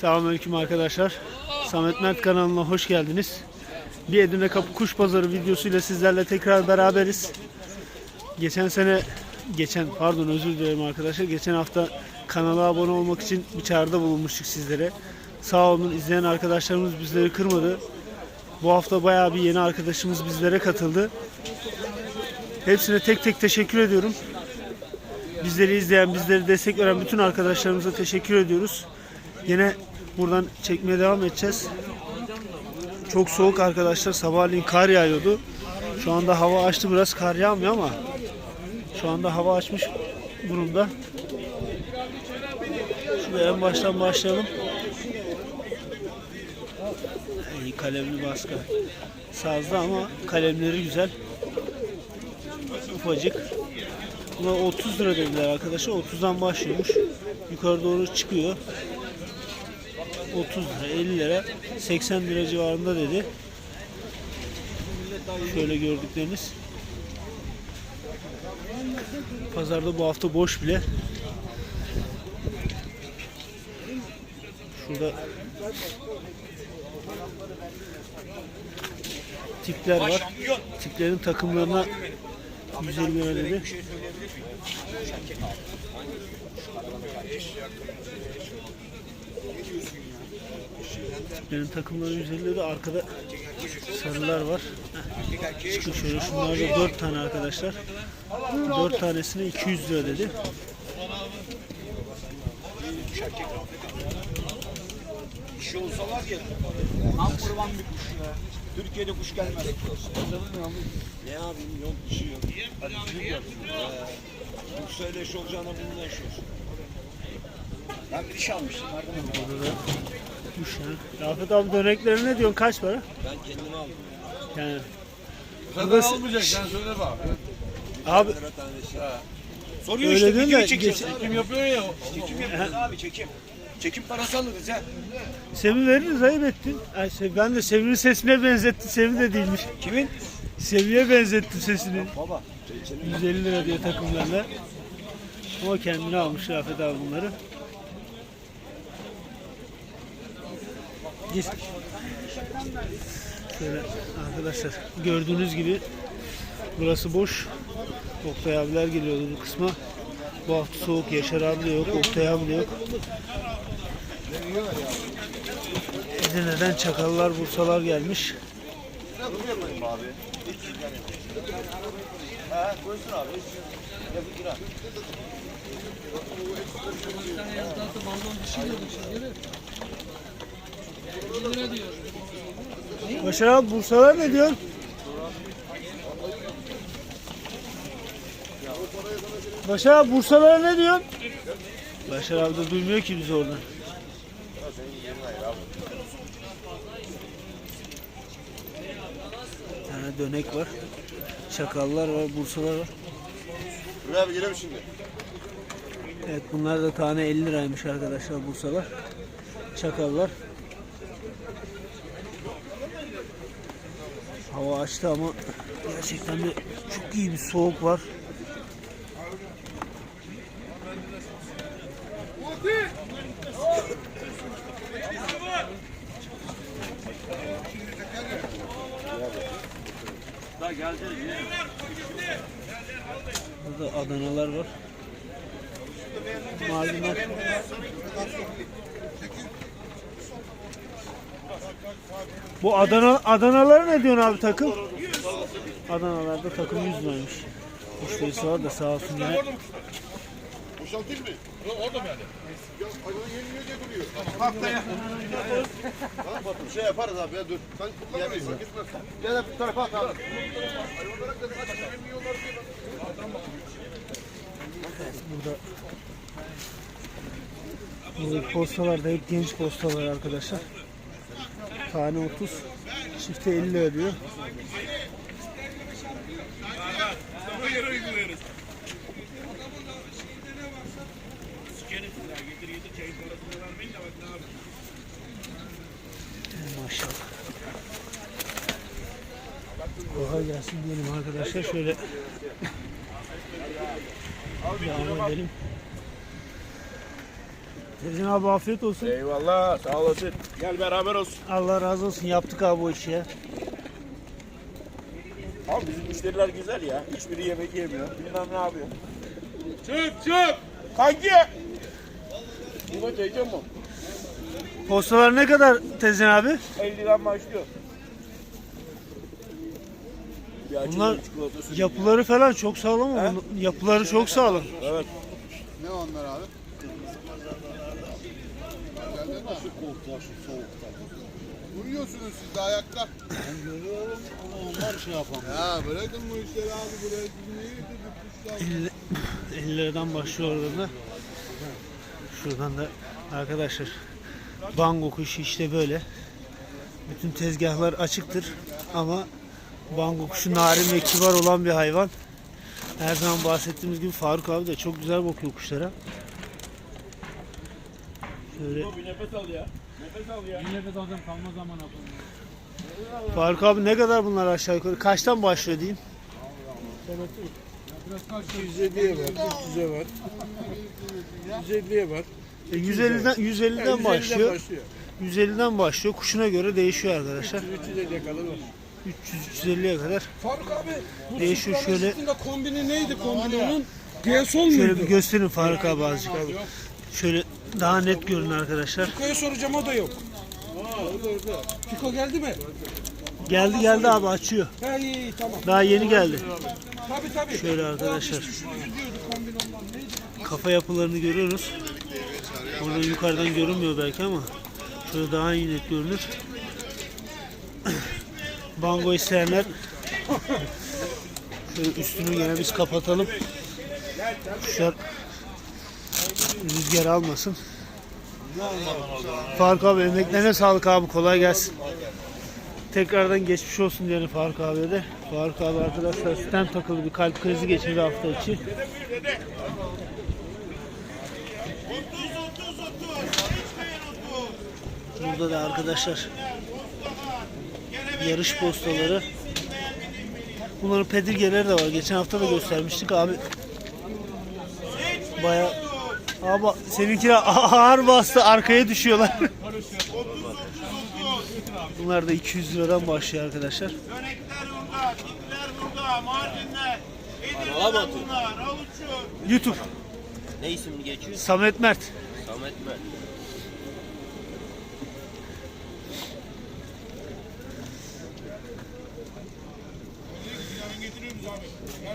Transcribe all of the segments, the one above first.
Selamünaleyküm arkadaşlar. Samet Mert kanalına hoş geldiniz. Bir Edirne Kapı Kuş Pazarı videosuyla sizlerle tekrar beraberiz. Geçen sene, geçen pardon özür dilerim arkadaşlar. Geçen hafta kanala abone olmak için bir çağrıda bulunmuştuk sizlere. Sağ olun izleyen arkadaşlarımız bizleri kırmadı. Bu hafta bayağı bir yeni arkadaşımız bizlere katıldı. Hepsine tek tek teşekkür ediyorum. Bizleri izleyen, bizleri destek veren bütün arkadaşlarımıza teşekkür ediyoruz. Yine buradan çekmeye devam edeceğiz. Çok soğuk arkadaşlar. Sabahleyin kar yağıyordu. Şu anda hava açtı biraz kar yağmıyor ama şu anda hava açmış durumda. Şurada en baştan başlayalım. İyi kalemli baskı. Sazlı ama kalemleri güzel. Ufacık. Buna 30 lira dediler arkadaşlar. 30'dan başlıyormuş. Yukarı doğru çıkıyor. 30 lira, 50 lira, 80 lira civarında dedi. Şöyle gördükleriniz. Pazarda bu hafta boş bile. Şurada tipler var. Tiplerin takımlarına 150 lira dedi. Benim takımları 150 lira arkada sarılar var. Çıkın şöyle şunlar da 4 tane arkadaşlar. 4 tanesine 200 lira dedi. Dişi olsa var ya, tam kurban bir kuş ya. Türkiye'de kuş gelmez. Ne yapayım yok dişi yok. Hadi eş olacağına bununla eş olsun. Ben bir diş almıştım. Nereden? Kuş yani. Rafet abi dönekleri ne diyorsun? Kaç para? Ben kendime aldım. Yani Sen Burası- almayacak sen söyle bak. abi tanesi. Soruyor Öyle işte video de çekiyoruz. geç- abi. Kim yapıyor ya? Çekim yapıyoruz abi çekim. Çekim parası alırız ya. Sevi veririz ayıp ettin. Ay, ben de Sevi'nin sesine benzettim. Sevi de değilmiş. Kimin? Sevi'ye benzettim sesini. Baba. 150 lira diye takımlarla. Ama kendine almış Rafet abi bunları. Gir. Şöyle arkadaşlar gördüğünüz gibi burası boş. Oktay abiler geliyordu bu kısma. Bu hafta soğuk Yaşar abi yok, Oktay abi de yok. Edirne'den çakallar, bursalar gelmiş. Ha koysun abi. Yapın lira. Başar abi bursalar ne diyorsun? Başar abi bursalara ne diyorsun? Başar abi de duymuyor ki bizi oradan. Bir tane dönek var. Çakallar var, bursalar var. Dur abi girelim şimdi. Evet bunlar da tane 50 liraymış arkadaşlar bursalar. Çakallar. Açtı ama gerçekten de çok iyi bir soğuk var. Burada Adanalar var. Maviler. Bu Adana Adanalara ne diyorsun abi takım? Adanalarda takım 100 liraymış. Müşterisi var da sağ olsun yine. Boşaltayım mı? Orada mı yani? Haftaya. Bir şey yaparız abi ya dur. Sen kullanmayın. Gel bu tarafa at abi. Burada Buradaki postalar da hep genç postalar arkadaşlar. Tane 30, çifte 50 lira diyor. Maşallah. Kolay gelsin diyelim arkadaşlar. Şöyle devam edelim. Sezin abi afiyet olsun. Eyvallah sağ olasın. Gel beraber olsun. Allah razı olsun yaptık abi bu işi ya. Abi bizim müşteriler güzel ya. Hiçbiri yemek yemiyor. Bilmem ne yapıyor. Çık çık. Kanki. Buna çekeceğim mi? Postalar ne kadar Tezin abi? 50'den başlıyor. Bir Bunlar çikolatası. yapıları falan çok sağlam ama bunun- yapıları çok sağlam. Evet. Ne onlar abi? Uyuyorsunuz siz de ayakta. Ben görüyorum ama onlar şey yapamıyor. Ya bırakın bu işleri abi buraya siz niye kuşlar? 50, 50 liradan başlıyor orada da. Şuradan da arkadaşlar bango kuşu işte böyle. Bütün tezgahlar açıktır ama bango kuşu narin ve kibar olan bir hayvan. Her zaman bahsettiğimiz gibi Faruk abi de çok güzel bakıyor kuşlara. Şöyle Bir nefes al ya. Nefes al ya. Faruk abi ne kadar bunlar aşağı yukarı? Kaçtan başlıyor diyeyim? 150'ye var, 300'e var. 150'ye var. E, 150'den 150'den başlıyor. başlıyor. 150'den başlıyor. Kuşuna göre değişiyor arkadaşlar. 300'e kadar var. 300 350'ye kadar. Faruk abi, bu Değişiyor şöyle. üstünde kombini neydi kombininin? Piyasol Şöyle muydu? bir gösterin Faruk abi azıcık. Şöyle daha net görün arkadaşlar. Fiko'ya soracağım o da yok. Fiko geldi mi? Geldi geldi abi açıyor. Ha iyi iyi tamam. Daha yeni geldi. Tabii tabii. Şöyle arkadaşlar. Kafa yapılarını görüyoruz. Oradan yukarıdan görünmüyor belki ama şöyle daha iyi net görünür. Bango isteyenler şöyle üstünü gene biz kapatalım. Kuşlar rüzgar almasın. Faruk abi emeklerine sağlık abi kolay gelsin. Tekrardan geçmiş olsun diyelim Faruk abiye de. Faruk abi arkadaşlar stent takılı bir kalp krizi geçirdi hafta içi. Burada da arkadaşlar yarış postaları. Bunların pedirgeleri de var. Geçen hafta da göstermiştik abi. Baya Abi seninkiler ağır bastı arkaya düşüyorlar. Bunlar da 200 liradan başlıyor arkadaşlar. Dönekler burada, dipler burada, Mardinler, Edirne'ler bunlar, Avuçu. YouTube Ne isim geçiyor? Samet Mert. Samet Mert.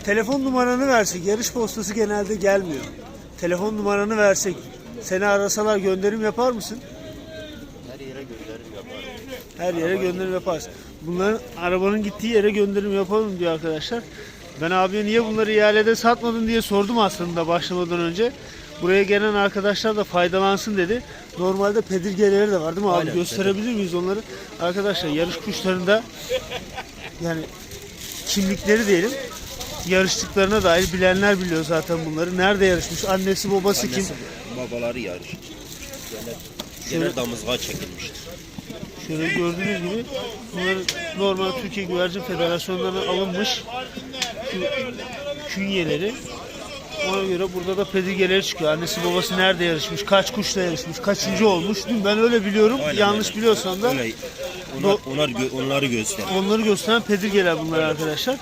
Telefon numaranı versek yarış postası genelde gelmiyor. Telefon numaranı versek seni arasalar gönderim yapar mısın? Her yere gönderim yaparım. Her yere gönderim yaparsın. Bunların arabanın gittiği yere gönderim yapalım diyor arkadaşlar. Ben abiye niye bunları ihalede satmadın diye sordum aslında başlamadan önce. Buraya gelen arkadaşlar da faydalansın dedi. Normalde pedirgeleri de var değil mi abi? Aynen, Gösterebilir miyiz onları? Arkadaşlar yarış kuşlarında yani kimlikleri diyelim yarıştıklarına dair bilenler biliyor zaten bunları. Nerede yarışmış? Annesi babası kim? Annesi, babaları yarış. Gene, gene damızlığa çekilmiştir. Şöyle gördüğünüz gibi bunlar normal Türkiye Güvercin Federasyonu'ndan alınmış künyeleri. Ona göre burada da pedirgeleri çıkıyor. Annesi babası nerede yarışmış, kaç kuşla yarışmış, kaçıncı olmuş. Dün ben öyle biliyorum. Aynen Yanlış öyle. biliyorsam da Öyle, onlar, onlar, onları göster. onları gösteren pedirgeler bunlar arkadaşlar.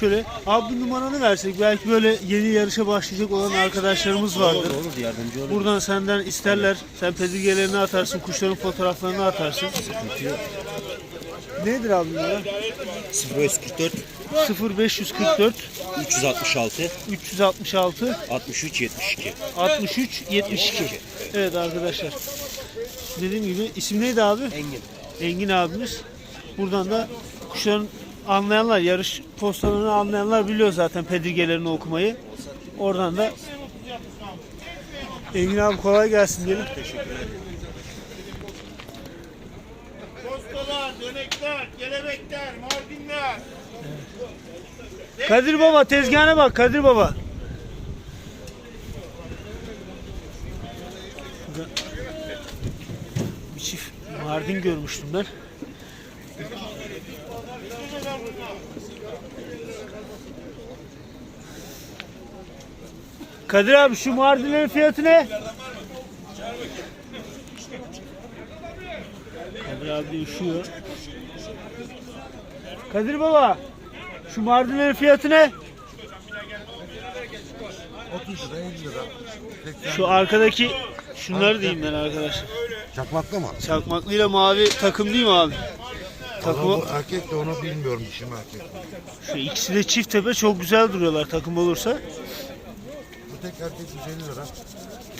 Şöyle abi numaranı versek belki böyle yeni yarışa başlayacak olan arkadaşlarımız vardır. Olur olur yardımcı olur. Buradan senden isterler. Sen pedirgelerini atarsın, kuşların fotoğraflarını atarsın. Nedir abi numara? 0544 0544 366 366 63 72. 63 72. Evet arkadaşlar. Dediğim gibi isim neydi abi? Engin. Engin abimiz. Buradan da kuşların anlayanlar, yarış postalarını anlayanlar biliyor zaten pedirgelerini okumayı. Oradan da Engin abi kolay gelsin diyelim. Postalar, dönekler, kelebekler, Mardinler. Kadir Baba tezgahına bak Kadir Baba. Bir çift Mardin görmüştüm ben. Kadir abi şu Mardinlerin fiyatı ne? Kadir abi üşüyor. Kadir baba. Şu Mardinlerin fiyatı ne? 30 lira 50 lira. Şu arkadaki şunları diyeyim ben arkadaşlar. Çakmakta mı? Çakmaklıyla mavi takım değil mi abi? Takım Ama bu erkek de onu bilmiyorum dişi mi erkek. şu ikisi de çift tepe çok güzel duruyorlar takım olursa. Bu tek erkek 150 lira.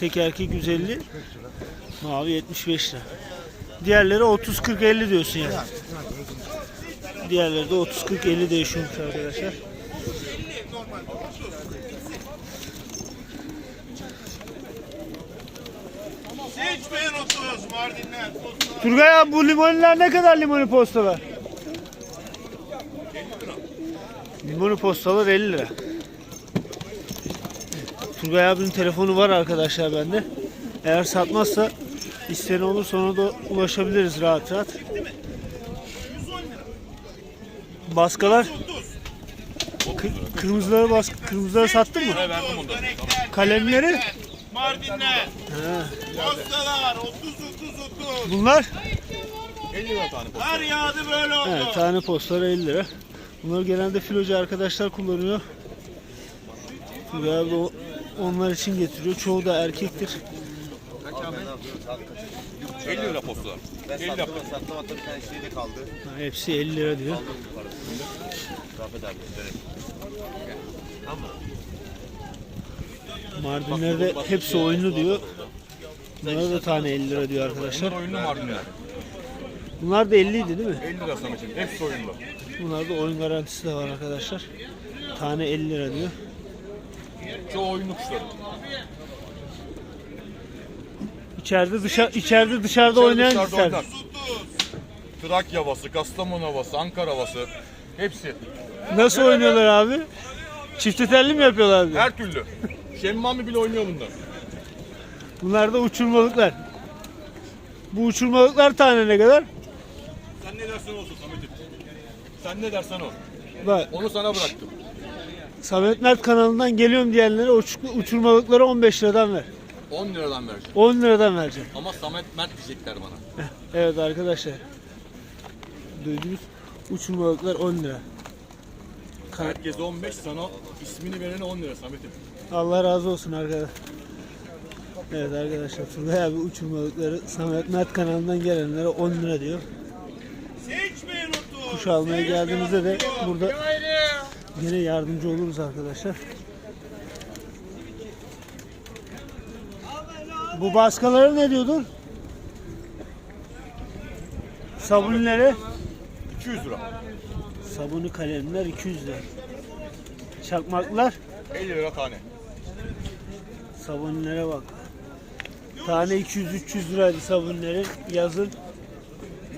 Tek erkek 150, mavi 75 lira. Diğerleri 30 40 50 diyorsun yani. Diğerleri de 30 40 50 değişiyormuş arkadaşlar. Seçmeyin 30 Mardinler. Turgay abi bu limoniler ne kadar limoni postalar? Limoni postalar 50 lira. Turgay abinin telefonu var arkadaşlar bende. Eğer satmazsa isteni olursa ona da ulaşabiliriz rahat rahat. Baskalar Kı- kırmızıları bas kırmızıları sattın mı? Kalemleri Mardinler. Postalar 30 30 30. bunlar Her yağdı böyle oldu. Evet, tane postlar 50 lira. Bunları genelde filocu arkadaşlar kullanıyor. Da onlar için getiriyor. Çoğu da erkektir. 50 lira postalar. Ben 50 sattım, yaptım. sattım hatta bir tane şeyde kaldı. Ha, Hepsi 50 lira diyor. Rafet abi. Mardinlerde hepsi oyunlu diyor. Bunlara da tane 50 lira diyor arkadaşlar. Bunlar oyunlu Mardinler. Bunlar da 50 idi değil mi? 50 lira sana için. Hepsi oyunlu. Bunlarda oyun garantisi de var arkadaşlar. Tane 50 lira diyor. Çoğu oyunlu kuşlar. İçeride dışarı içeride dışarıda oynayan Dışarıda cinsler. oynar. Trakya havası, Kastamonu havası, Ankara havası. Hepsi. Nasıl oynuyorlar abi? Çifte telli mi yapıyorlar diyor. Her türlü. Şemmami bile oynuyor bunlar. Bunlar da uçurmalıklar. Bu uçurmalıklar tane ne kadar? Sen ne dersen olsun Samet'im. Sen ne dersen o. Bak Onu sana bıraktım. Samet Mert kanalından geliyorum diyenlere uç- uçurmalıkları 15 liradan ver. 10 liradan vereceğim. 10 liradan vereceğim. Ama Samet Mert diyecekler bana. Evet arkadaşlar. Duydunuz. Uçurmalıklar 10 lira. Herkese 15 sana ismini verene 10 lira Samet'im. Allah razı olsun arkadaşlar. Evet arkadaşlar Turgay abi uçurmalıkları Samet Mert kanalından gelenlere 10 lira diyor. Seçmeyin 30. Kuş almaya geldiğinizde de burada yine yardımcı oluruz arkadaşlar. Bu baskaları ne diyordun? Sabunları, 200 lira. sabunu kalemler 200 lira. Çakmaklar, 50 lira tane. sabunlara bak. Tane 200-300 liraydı sabunları yazın.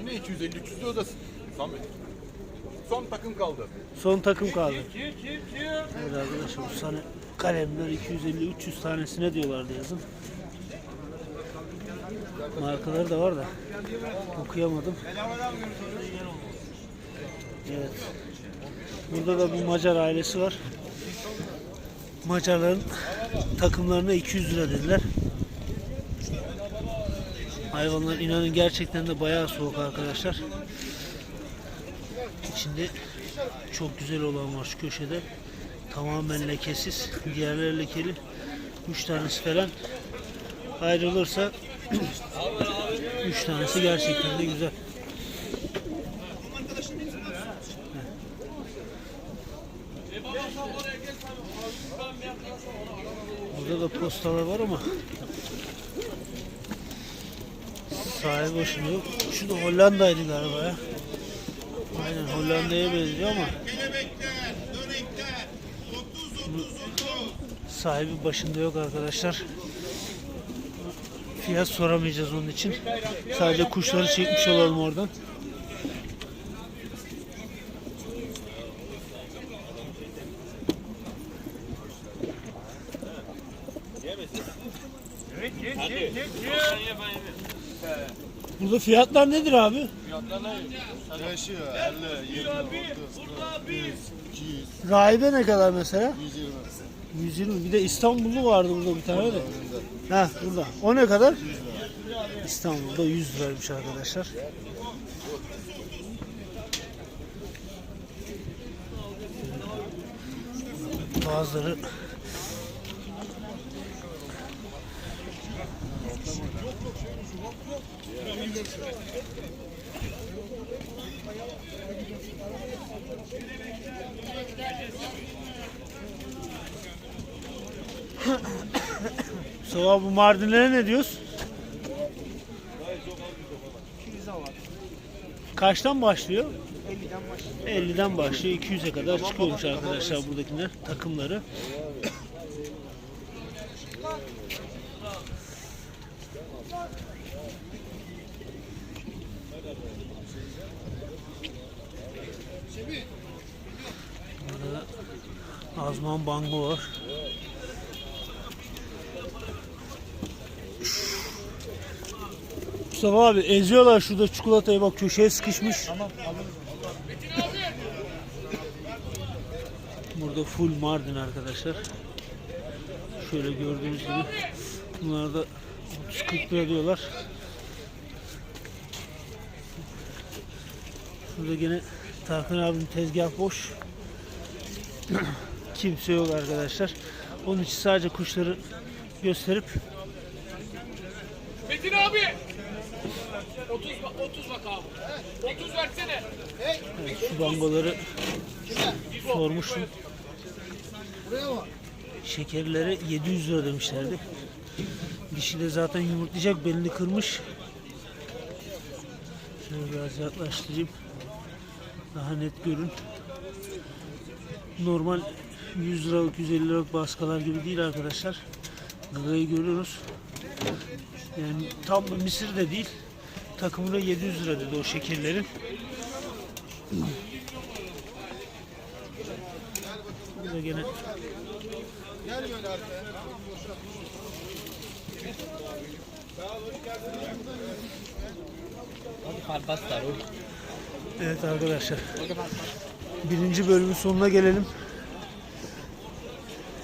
Yine 250 300 lira ödesin. Samet. Son takım kaldı. Son takım kaldı. Evet arkadaşlar bu sene kalemler 250-300 tanesine diyorlardı yazın. Markaları da var da okuyamadım. Evet. Burada da bir Macar ailesi var. Macarların takımlarına 200 lira dediler. Hayvanlar inanın gerçekten de bayağı soğuk arkadaşlar. İçinde çok güzel olan var şu köşede. Tamamen lekesiz. Diğerleri lekeli. Üç tanesi falan ayrılırsa üç tanesi gerçekten de güzel. Burada da postalar var ama sahibi hoşuna yok. Şu da Hollanda'ydı galiba ya. Aynen Hollanda'ya benziyor ama Kelebekler, dönekler. 30 30 30. sahibi başında yok arkadaşlar. Fiyat soramayacağız onun için. Sadece kuşları çekmiş olalım oradan. Burada fiyatlar nedir abi? Değişiyor 50, 20, 30, 40, 100, 200, Rahibe ne kadar mesela? 120. 120. Bir de İstanbullu vardı burada bir tane de. Ha burada. O ne kadar? İstanbul'da 100 liraymış arkadaşlar. Bazıları Mustafa bu Mardinlere ne diyoruz? Kaçtan başlıyor? 50'den başlıyor. 50'den başlıyor. 200'e kadar çıkıyormuş arkadaşlar buradakiler takımları. Azman Bango var. Mustafa abi eziyorlar şurada çikolatayı bak köşeye sıkışmış. Burada full Mardin arkadaşlar. Şöyle gördüğünüz gibi bunlar da 30-40 lira diyorlar. Şurada gene Tarkan abinin tezgah boş. Kimse yok arkadaşlar. Onun için sadece kuşları gösterip Metin abi. 30 bak 30 bak abi. 30 versene. Şu bangoları sormuştum. Şekerlere 700 lira demişlerdi. Dişi de zaten yumurtlayacak belini kırmış. Şöyle biraz yaklaştırayım. Daha net görün. Normal 100 liralık 150 liralık baskalar gibi değil arkadaşlar. Gagayı görüyoruz. Yani tam misir de değil. Takımına 700 lira dedi o şekerlerin. Burada gene Evet arkadaşlar. Birinci bölümün sonuna gelelim.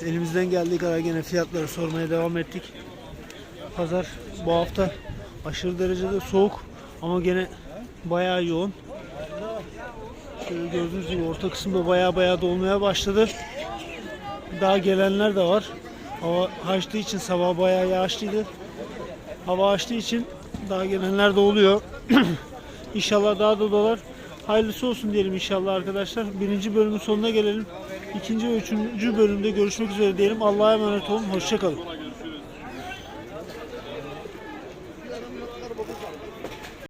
Elimizden geldiği kadar gene fiyatları sormaya devam ettik. Pazar bu hafta aşırı derecede soğuk ama gene bayağı yoğun. Şöyle gördüğünüz gibi orta kısımda bayağı bayağı dolmaya başladı. Daha gelenler de var. Hava açtığı için sabah bayağı yağışlıydı. Hava açtığı için daha gelenler de oluyor. inşallah daha da dolar. Hayırlısı olsun diyelim inşallah arkadaşlar. Birinci bölümün sonuna gelelim. İkinci ve üçüncü bölümde görüşmek üzere diyelim. Allah'a emanet olun. Hoşçakalın.